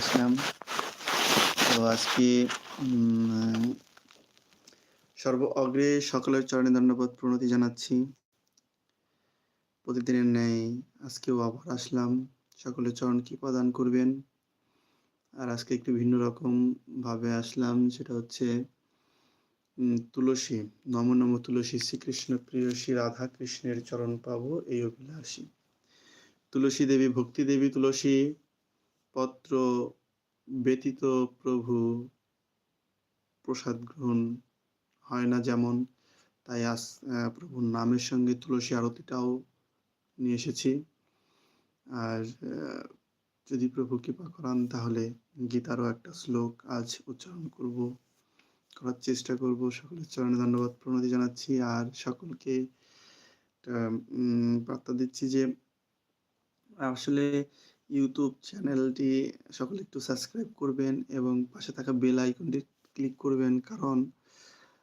আসলাম। তো আজকে সর্ব অগ্রে সকলের চরণে ধন্যবাদ প্রণতি জানাচ্ছি। প্রতিদিনের ন্যায় আজকেও আবার আসলাম। সকলের চরণ কি প্রদান করবেন। আর আজকে একটু ভিন্ন রকম ভাবে আসলাম, সেটা হচ্ছে তুলসী, নম নম তুলসী, শ্রীকৃষ্ণ প্রিয় শ্রী রাধা কৃষ্ণের চরণ পাবো এই অভিলাষী। তুলসী দেবী, ভক্তি দেবী তুলসী পত্র ব্যতীত প্রভু প্রসাদ গ্রহণ হয় না যেমন। তাই আজ প্রভুর নামের সঙ্গে তুলসী আরতিটাও নিয়ে এসেছি। আর যদি প্রভু কৃপা করান তাহলে গীতারও একটা শ্লোক আজ উচ্চারণ করব, করার চেষ্টা করব। সকলের চরণে ধন্যবাদ প্রণতি জানাচ্ছি। আর সকলকে বার্তা দিচ্ছি যে, আসলে ইউটিউব চ্যানেলটি সকলে একটু সাবস্ক্রাইব করবেন এবং পাশে থাকা বেল আইকনটি ক্লিক করবেন। কারণ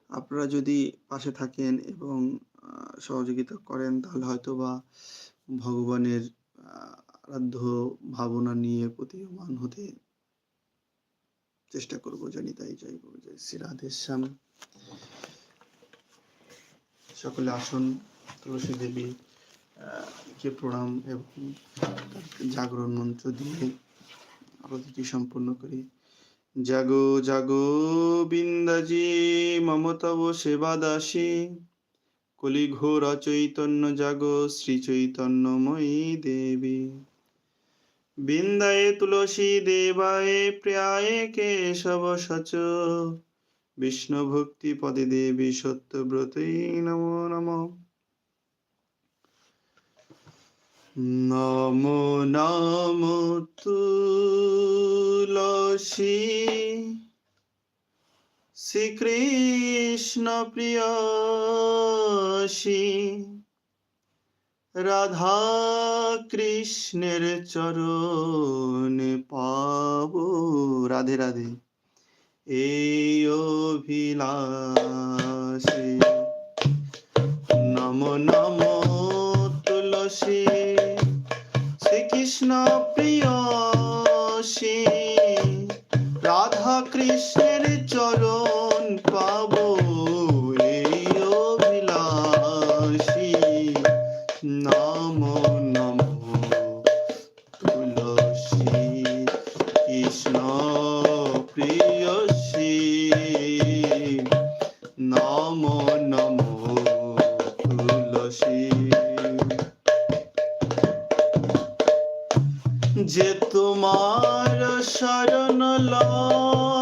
আপনারা যদি পাশে থাকেন এবং সহযোগিতা করেন, তাহলে হয়তো বা ভগবানের আরাধ্য ভাবনা নিয়ে প্রতীয়মান হতে চেষ্টা করব জানি, তাই জয় গুরু, জয় শ্রী রাধের শ্যাম। সকলে আসুন, তুলসী দেবী কে প্রণাম এবং জাগরণ মন্ত্র দিয়ে আরতিটি সম্পূর্ণ করি। জাগো জাগো, বিন্দাজি, মম তব সেবা দাসী। কলি ঘোর চৈতন্য জাগো, শ্রী চৈতন্যময়ী দেবী। বিন্দায়ে তুলসী দেবায়ে প্রিয়ায়ে কেশব সচ। বিষ্ণু ভক্তি পদে দেবী সত্যব্রতী নমো নমঃ। নমো নমো তুলসী। শ্রীকৃষ্ণ প্রিয়সী। রাধা কৃষ্ণের চরণে পাব। রাধে রাধে। এই অভিলাষে। নম নম তুলসী। শ্রীকৃষ্ণ প্রিয়সী রাধা যে তোমার শরণ লয়।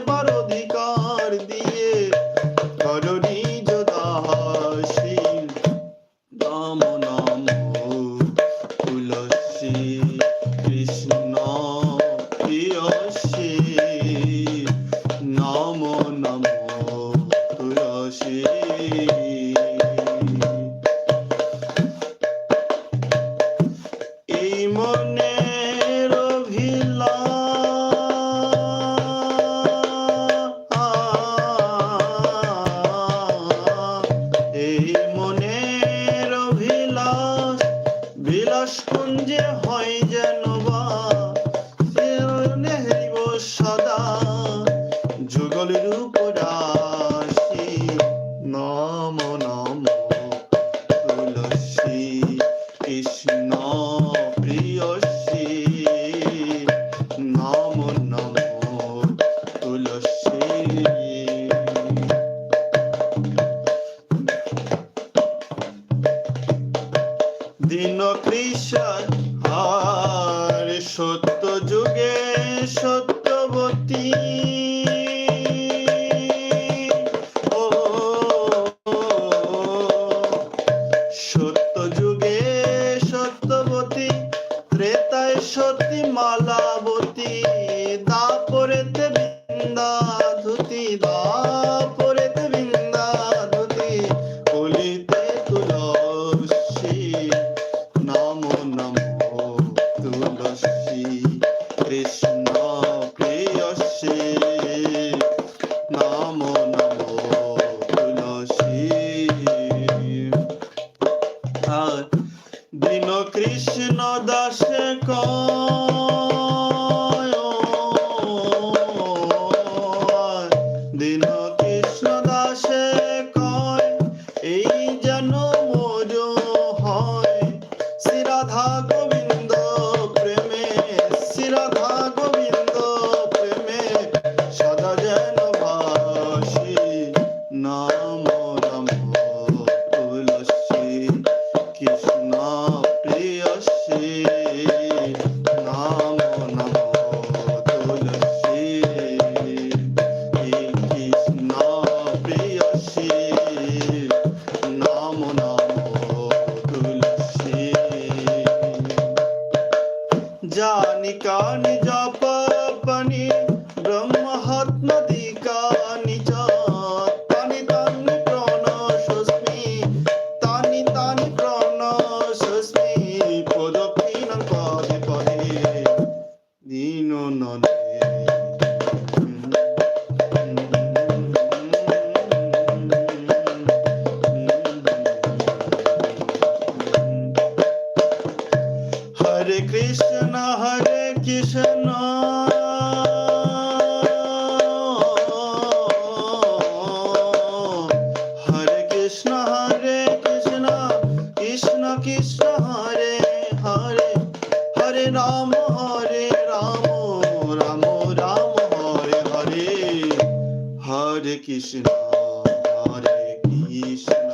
সেবার অধিকার কুঞ্জে হয় সত্য যুগে সত্য দিন নদী হরে কৃষ্ণ হরে কৃষ্ণ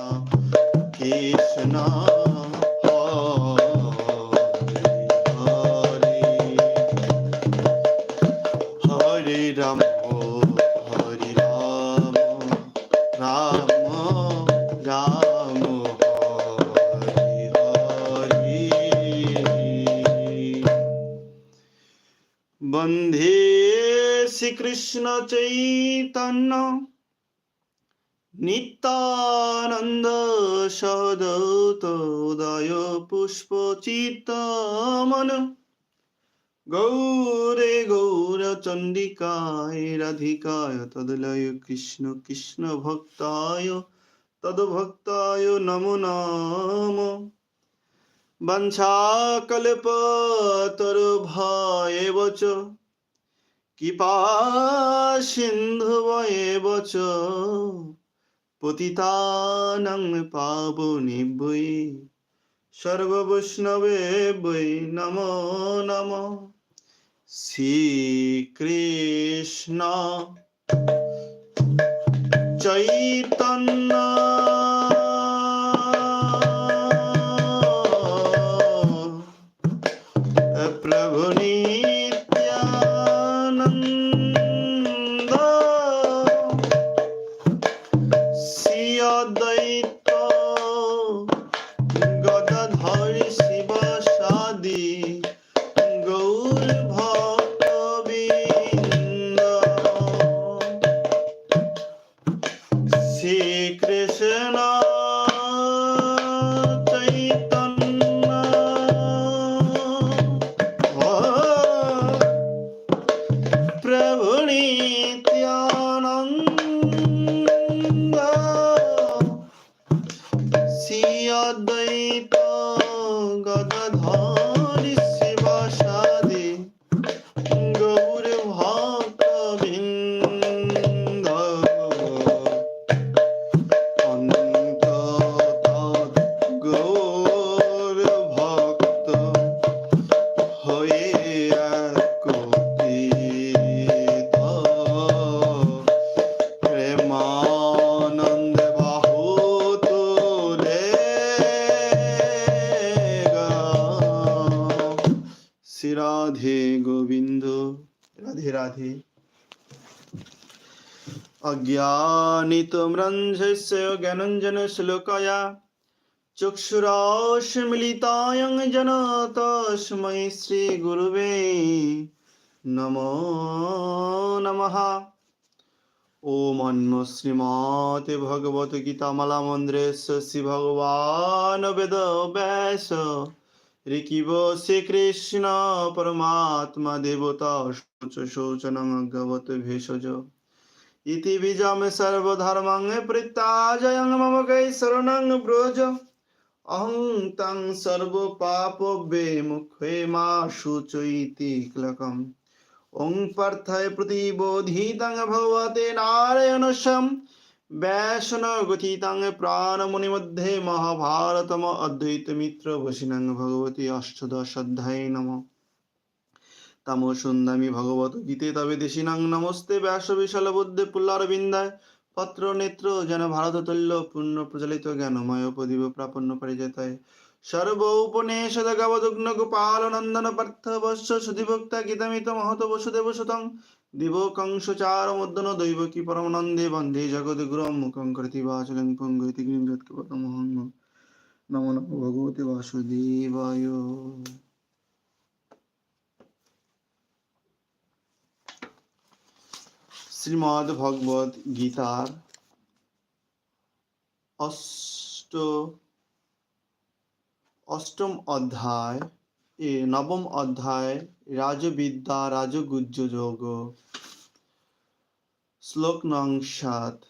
কৃষ্ণ বন্ধে শ্রীকৃষ্ণ চৈতন্য চিত্তানন্দ সদৌত উদয় পুষ্প চিত্ত মন গৌরে গৌর চন্ডিকায় রাধিকায় তদলয় কৃষ্ণ কৃষ্ণ ভক্তায় তদভক্তায় নমো নম। বংশাকল্পতরুভয়েব চ কৃপা সিন্ধুভয়েব চ পতিতানং পাবনি বই সর্ববৈষ্ণবে বই নম নম শ্রীকৃষ্ণ চৈতন্য ঋতম্রঞ্জস্য জ্ঞানঞ্জন শ্লোকয়া চক্ষুরাশমিলিতায়ং জন তস্মৈ শ্রীগুরুবে নমো নমঃ ওম অন্ম শ্রীমতে ভগবত গীতামালা মন্দ্রেশ শ্রী ভগবান বেদ ব্যাস ঋকিব শ্রীকৃষ্ণ পরমাত্মা দেবতা শৌচ শৌচনং ভেষজ अगवत भेषज इति बीजं सर्वधर्मं परित्याजयं मम कै शरणं ब्रज अहं तं सर्वपापविमुखे मा शुचयिति क्लकम् ॐ पार्थाय प्रतिबोधितं भगवते नारायणशं वैष्णवगथितं प्राणमुनिमध्ये महाभारतम् अद्वैतमित्रवशिनं भगवती अष्टदशाध्याये नमः তামো সন্ধ্যামি ভগবত গীতে তবে দেশিনাং নমস্তে ব্যাস বিশাল বুদ্ধে পুল্লারবিন্দায়। পত্র নেত্র যেন ভারত তুল্য পূর্ণ প্রচলিত জ্ঞানময় উপদীপ প্রাপন্ন পরিজেতায় সর্ব উপনিষদ গবদুগ্ন গোপাল নন্দন পার্থ বৎস সুধিভক্তা গীতামিত মহত বসুদেব সুতং। দিব কংস চার মদ্দন দৈব কি পরমানন্দে বন্দে জগদ গুরম মুখং করতি বাচলং পঙ্গতি গ্রীম যৎকপতমহং নমো নমো ভগবতে বাসুদেবায়। শ্রীমদ ভগবত গীতার অষ্ট অষ্টম অধ্যায় এ নবম অধ্যায় রাজবিদ্যা রাজগুজ্জ যোগ। শ্লোক নং সাত।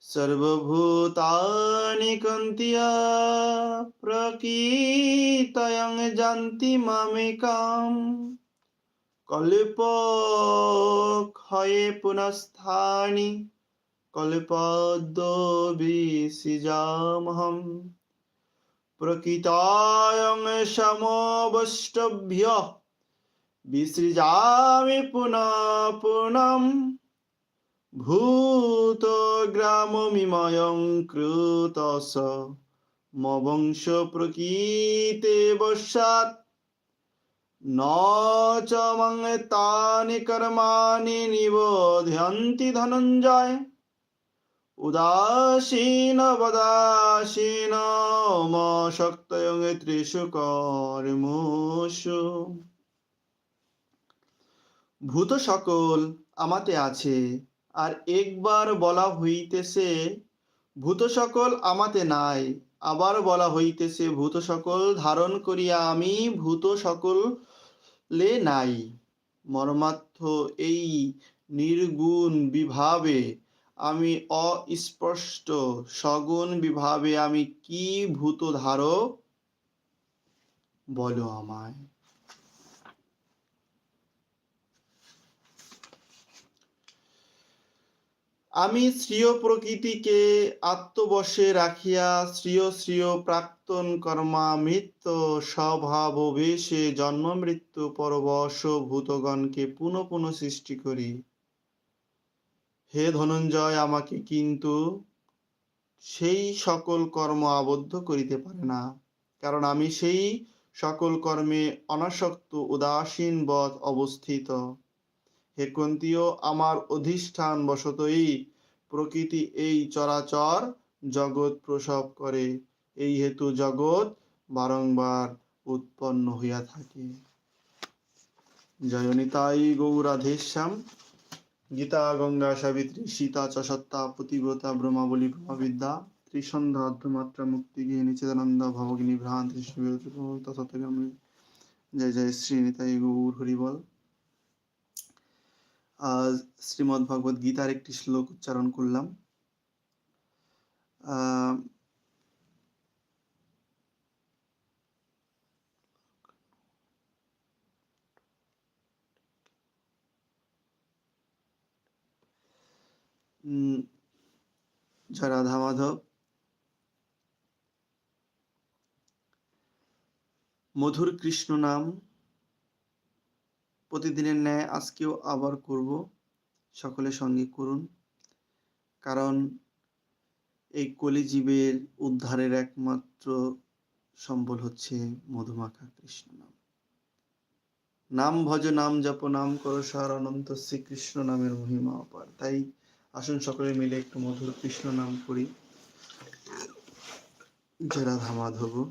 সর্বভূতানি কন্তিয়া প্রকৃতয়ং জান্তি মামেকাম। কল্পক্ষয়ে পুনঃস্থানি কল্পদ্যবিসৃজামহম প্রকৃতায়ং সমবষ্টভ্য বিসৃজামি পুনঃ পুনম ভূত গ্রামমিময়ং কৃতস মবংশ প্রকৃতে বর্ষাৎ न च मं तानि कर्माणि निबोधयन्ति धनञ्जय উদাসীন বদাসীন ম শক্তয়ং ত্রিষু কর্মসু ভূত সকল আমাতে আছে আর একবার বলা হইতেছে ভূত সকল আমাতে নাই আবার বলা হইতেছে ভূত সকল ধারণ করিয়া আমি ভূত সকল লে নাই। মর্মার্থ এই নির্গুণ বিভাবে আমি অস্পষ্ট। সগুণ বিভাবে আমি কি ভূত ধারো বলো আমায়। আমি শ্রীয় প্রকৃতিকে আত্মবশে রাখিয়া শ্রীয় শ্রীয় প্রাক্তন কর্মা মৃত্য স্বভাব বেশে জন্ম মৃত্যু পরবশ ভূতগণকে পুনঃ পুনঃ সৃষ্টি করি। হে ধনঞ্জয়, আমাকে কিন্তু সেই সকল কর্ম আবদ্ধ করিতে পারে না, কারণ আমি সেই সকল কর্মে অনাসক্ত, উদাসীন বধ অবস্থিত। হে কুন্তীয় আমার অধিষ্ঠান বশতই প্রকৃতি এই চরাচর জগৎ প্রসব করে। এই হেতু জগৎ বারংবার উৎপন্ন হইয়া থাকে। জয়নিতাই গৌরাধেশ্যাম, গীতা, গঙ্গা, সাবিত্রী, সীতা চ সত্তা পতিব্রতা, ব্রহ্মাবলী, ব্রহ্মবিদ্যা, ত্রিসন্ধ্যা অর্ধমাত্রা মুক্তি গিয়ে নিচেদানন্দ ভবগিনী ভ্রান্তি তথাত্মী জয় জয় শ্রী নিতাই গৌর হরিবল। শ্রীমদ্ ভগবত গীতার একটি শ্লোক উচ্চারণ করলাম। জয় রাধা মাধব। মধুর কৃষ্ণ নাম প্রতিদিনের ন্যায় আজকেও আবার করব। সকলের সঙ্গে করুন। কারণ এই কলিজীবের উদ্ধারের একমাত্র সম্বল হচ্ছে মধুমাখা কৃষ্ণ নাম। নাম ভজ, নাম জপ, নাম করো, সার অনন্ত শ্রীকৃষ্ণ নামের মহিমা অপার। তাই আসুন সকলে মিলে একটু মধুর কৃষ্ণ নাম করি। জেরা ধামা ধব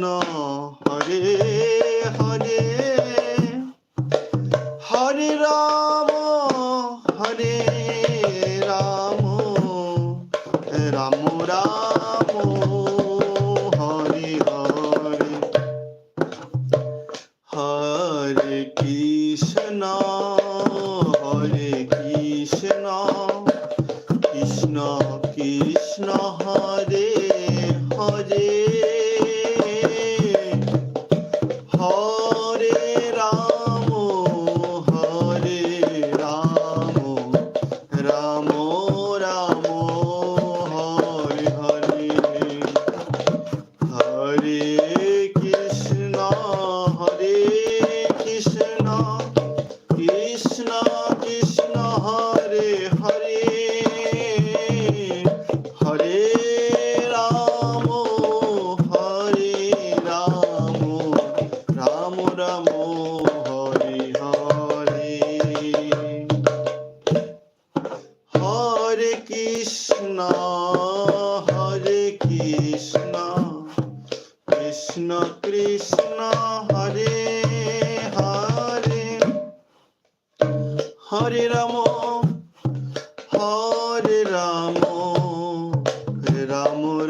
no.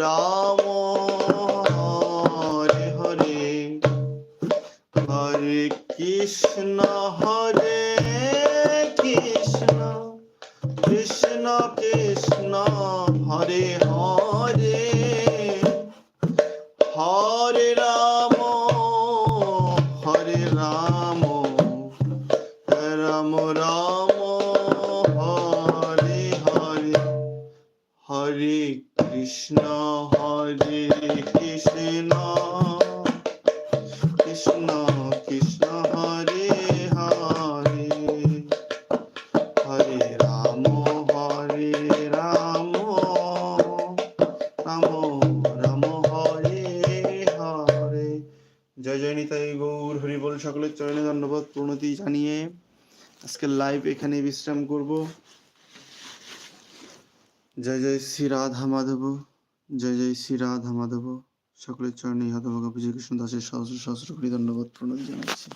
all. সকলের চরণে ধন্যবাদ প্রণতি জানিয়ে আজকে লাইভ এখানে বিশ্রাম করব। জয় জয় শ্রী রাধা মাধব, জয় জয় শ্রী রাধা মাধব। সকলের চরণে ইহা তোমাকে শ্রীকৃষ্ণ দাসের সহস্র সহস্র কোটি ধন্যবাদ প্রণয় জানাচ্ছি